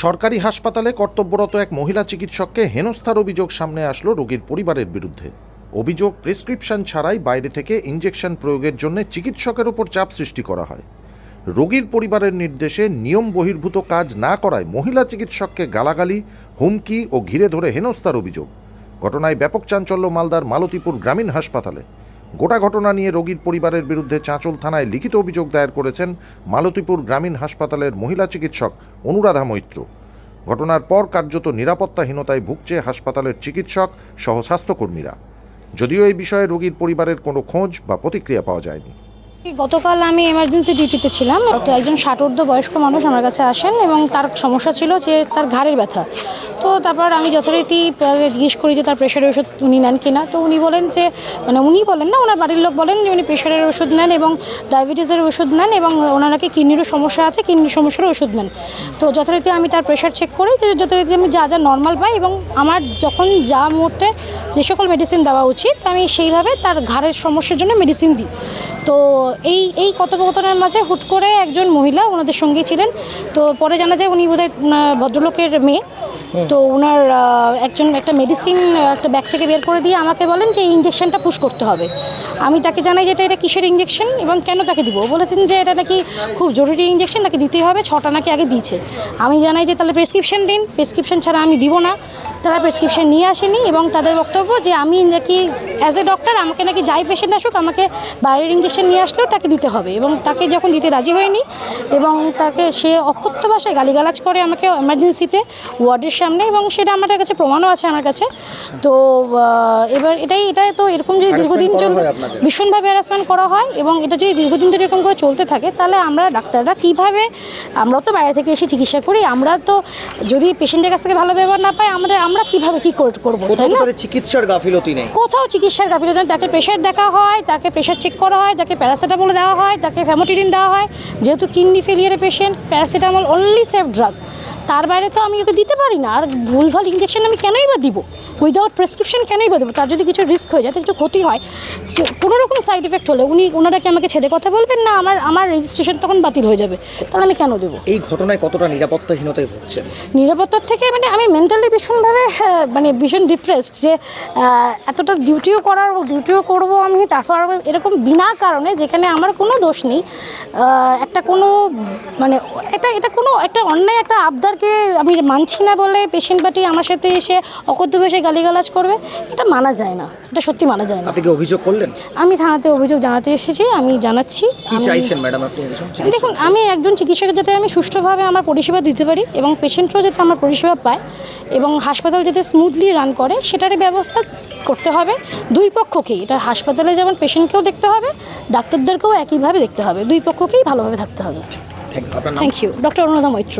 সরকারি হাসপাতালে কর্তব্যরত এক মহিলা চিকিৎসককে হেনস্থার অভিযোগ সামনে আসলো রোগীর পরিবারের বিরুদ্ধে। অভিযোগ, প্রেসক্রিপশন ছাড়াই বাইরে থেকে ইঞ্জেকশন প্রয়োগের জন্য চিকিৎসকের ওপর চাপ সৃষ্টি করা হয়। রোগীর পরিবারের নির্দেশে নিয়ম বহির্ভূত কাজ না করায় মহিলা চিকিৎসককে গালাগালি, হুমকি ও ঘিরে ধরে হেনস্থার অভিযোগ। ঘটনায় ব্যাপক চাঞ্চল্য মালদার মালতীপুর গ্রামীণ হাসপাতালে। গোটা ঘটনা নিয়ে রোগীর পরিবারের বিরুদ্ধে চাঁচল থানায় লিখিত অভিযোগ দায়ের করেছেন মালতীপুর গ্রামীণ হাসপাতালের মহিলা চিকিৎসক অনুরাধা মৈত্র। ঘটনার পর কার্যত নিরাপত্তাহীনতায় ভুগছে হাসপাতালের চিকিৎসক সহ স্বাস্থ্যকর্মীরা। যদিও এই বিষয়ে রোগীর পরিবারের কোনো খোঁজ বা প্রতিক্রিয়া পাওয়া যায়নি। গতকাল আমি এমার্জেন্সি ডিউটিতে ছিলাম। তো একজন ষাটোর্ধ বয়স্ক মানুষ আমার কাছে আসেন এবং তার সমস্যা ছিল যে তার ঘাড়ের ব্যথা। তো তারপর আমি যথারীতি জিজ্ঞেস করি যে তার প্রেশারের ওষুধ উনি নেন কিনা। তো উনি বলেন যে মানে উনি বলেন না, ওনার বাড়ির লোক বলেন যে উনি প্রেশারের ওষুধ নেন এবং ডায়াবেটিসের ওষুধ নেন এবং ওনার নাকি কিডনিরও সমস্যা আছে কিডনির সমস্যারও ওষুধ নেন। তো যথারীতি আমি তার প্রেশার চেক করি যথারীতি আমি যা যা নর্মাল পাই এবং আমার যখন যা মুহূর্তে যে সকল মেডিসিন দেওয়া উচিত, আমি সেইভাবে তার ঘাড়ের সমস্যার জন্য মেডিসিন দিই। তো এই এই কথোপকথনের মাঝে হুট করে একজন মহিলা ওনাদের সঙ্গে ছিলেন। তো পরে জানা যায় উনি বোধহয় ভদ্রলোকের মেয়ে। তো ওনার একজন একটা মেডিসিন একটা ব্যাগ থেকে বের করে দিয়ে আমাকে বলেন যে ইঞ্জেকশনটা পুশ করতে হবে। আমি তাকে জানাই যে এটা এটা কিসের ইঞ্জেকশন এবং কেন তাকে দিব? বলেছেন যে এটা নাকি খুব জরুরি ইঞ্জেকশন নাকি দিতেই হবে, ছটা নাকি আগে দিয়েছে। আমি জানাই যে তাহলে প্রেসক্রিপশন দিন। প্রেসক্রিপশন ছাড়া আমি দিব না। তারা প্রেসক্রিপশন নিয়ে আসেনি এবং তাদের বক্তব্য যে আমি নাকি অ্যাজ এ ডক্টর আমাকে নাকি যাই পেশেন্ট আসুক, আমাকে বাইরের ইঞ্জেকশন নিয়ে আসলেও তাকে দিতে হবে এবং তাকে যখন দিতে রাজি হয়নি এবং তাকে সে অক্ষত্য ভাষায় গালিগালাজ করে আমাকে এমার্জেন্সিতে ওয়ার্ডের সামনে এবং সেটা আমার কাছে প্রমাণও আছে আমার কাছে। তো এবার এটাই এটা তো এরকম যদি দীর্ঘদিন ভীষণভাবে হ্যারাসমেন্ট করা হয় এবং এটা যদি দীর্ঘদিন ধরে এরকম করে চলতে থাকে তাহলে আমরা ডাক্তাররা কীভাবে আমরাও তো বাইরে থেকে এসে চিকিৎসা করি আমরা তো যদি পেশেন্টের কাছ থেকে ভালো ব্যবহার না পাই আমরা আমরা কীভাবে কী করে করব তাই না? চিকিৎসার গাফিলতি নেই। কোথাও চিকিৎসার গাফিলতি নেই। তাকে প্রেশার দেখা হয় তাকে প্রেশার চেক করা হয় তাকে প্যারাসিটামল দেওয়া হয় তাকে ফ্যামোটিডিন দেওয়া হয়। যেহেতু kidney ফেলিয়ারের patient paracetamol only safe drug তার বাইরে তো আমি ওকে দিতে পারি না। আর ভুলভাল ইঞ্জেকশন আমি কেনই বা দিব? উইদাউট প্রেসক্রিপশন কেনই বা দেবো? তার যদি কিছু রিস্ক হয়ে যায় কিছু ক্ষতি হয়। কোনো রকম সাইড এফেক্ট হলে উনি ওনারা কি আমাকে ছেড়ে কথা বলবেন না আমার আমার রেজিস্ট্রেশন তখন বাতিল হয়ে যাবে। তাহলে আমি কেন দেবো? এই ঘটনায় কতটা নিরাপত্তাহীনতায় ভুগছেন? নিরাপত্তার থেকে মানে আমি মেন্টালি ভীষণভাবে হ্যাঁ, মানে ভীষণ ডিপ্রেসড যে এতটা ডিউটিও করার ডিউটিও করব আমি তারপর এরকম বিনা কারণে যেখানে আমার কোনো দোষ নেই। একটা কোনো মানে এটা এটা কোনো একটা অন্যায় একটা আবদারকে আমি মানছি না বলে পেশেন্ট পার্টি আমার সাথে এসে অকথ্য ভাষায় গালিগালাজ করবে এটা মানা যায় না এটা সত্যি মানা যায় না। আপনি কি অভিযোগ করলেন? আমি থানাতে অভিযোগ জানাতে এসেছি আমি জানাচ্ছি কি চাইছেন ম্যাডাম আপনি দেখুন আমি একজন চিকিৎসকের যাতে আমি সুষ্ঠুভাবে আমার পরিষেবা দিতে পারি এবং পেশেন্টরাও যাতে আমার পরিষেবা পায় এবং হাসপাতাল যাতে স্মুথলি রান করে সেটারই ব্যবস্থা করতে হবে। দুই পক্ষকেই এটা হাসপাতালে যেমন পেশেন্টকেও দেখতে হবে ডাক্তারদেরকেও একইভাবে দেখতে হবে। দুই পক্ষকেই ভালোভাবে থাকতে হবে। Thank you doctor Anuradha Maitra